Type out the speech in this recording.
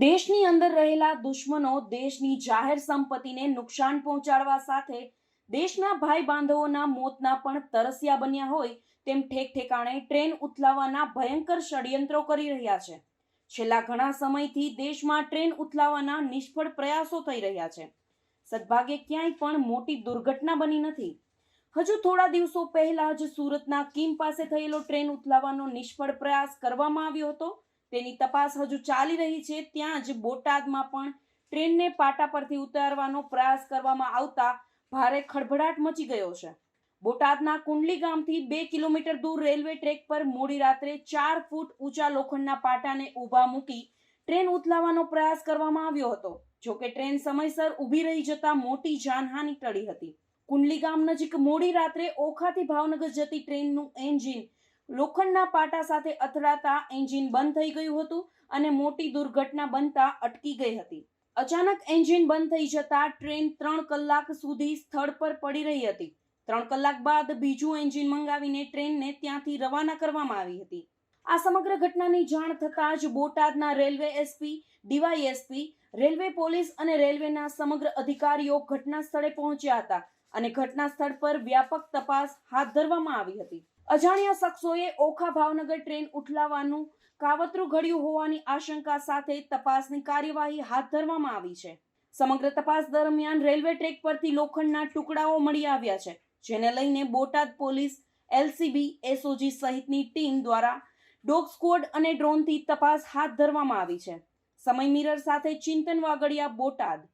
દેશની અંદર રહેલા દુશ્મનો દેશની જાહેર સંપત્તિને નુકસાન પહોંચાડવા સાથે દેશના ભાઈ બાંધવોના મોતના પણ તરસ્યા બન્યા હોય તેમ ઠેક ઠેકાણે ટ્રેન ઉથલાવવાના ભયંકર ષડયંત્રો કરી રહ્યા છે. છેલ્લા ઘણા સમયથી દેશમાં ટ્રેન ઉથલાવાના નિષ્ફળ પ્રયાસો થઈ રહ્યા છે. સદભાગ્યે ક્યાંય પણ મોટી દુર્ઘટના બની નથી. હજુ થોડા દિવસો પહેલા જ સુરતના કિમ પાસે થયેલો ટ્રેન ઉથલાવવાનો નિષ્ફળ પ્રયાસ કરવામાં આવ્યો હતો. તેની તપાસ હજુ ચાલી રહી છે, ત્યાં જ બોટાદમાં પણ ટ્રેનને પાટા પરથી ઉતારવાનો પ્રયાસ કરવામાં આવતા ભારે ખળભળાટ મચી ગયો છે. બોટાદના કુંડલી ગામથી બે કિલોમીટર દૂર રેલવે ટ્રેક પર મોડી રાત્રે ચાર ફૂટ ઊંચા લોખંડના પાટાને ઊભા મૂકી ટ્રેન ઉથલાવવાનો પ્રયાસ કરવામાં આવ્યો હતો, જો કે ટ્રેન સમયસર ઊભી રહી જતા મોટી જાનહાનિ ટળી હતી. કુંડલી ગામ નજીક મોડી રાત્રે ઓખાથી ભાવનગર જતી ટ્રેનનું એન્જિન લોખંડના પાટા સાથે અથડાતા એન્જિન બંધ થઈ ગયું હતું અને મોટી દુર્ઘટના બનતા અટકી ગઈ હતી. અચાનક એન્જિન બંધ થઈ જતા ટ્રેન ત્રણ કલાક સુધી સ્થળ પર પડી રહી હતી. ત્રણ કલાક બાદ બીજું એન્જિન મંગાવીને ટ્રેનને ત્યાંથી રવાના કરવામાં આવી હતી. આ સમગ્ર ઘટનાની જાણ થતાં જ બોટાદના railway SP DySP railway police અને રેલવેના સમગ્ર અધિકારીઓ ઘટના સ્થળે પહોંચ્યા હતા અને ઘટના સ્થળ પર વ્યાપક તપાસ હાથ ધરવામાં આવી હતી. અજાણ્યા શખ્સોએ ઓખા ભાવનગર ટ્રેન ઉઠલાવવાનું કાવતરું ઘડ્યું હોવાની આશંકા સાથે તપાસની કાર્યવાહી હાથ ધરવામાં આવી છે. સમગ્ર તપાસ દરમિયાન રેલવે ટ્રેક પરથી લોખંડના ટુકડાઓ મળી આવ્યા છે, જેને લઈને બોટાદ પોલીસ, એલસીબી, એસઓજી સહિતની ટીમ દ્વારા ડોગ સ્કવોડ અને ડ્રોનથી તપાસ હાથ ધરવામાં આવી છે. સમય મિરર સાથે ચિંતન વાગડિયા બોટાદ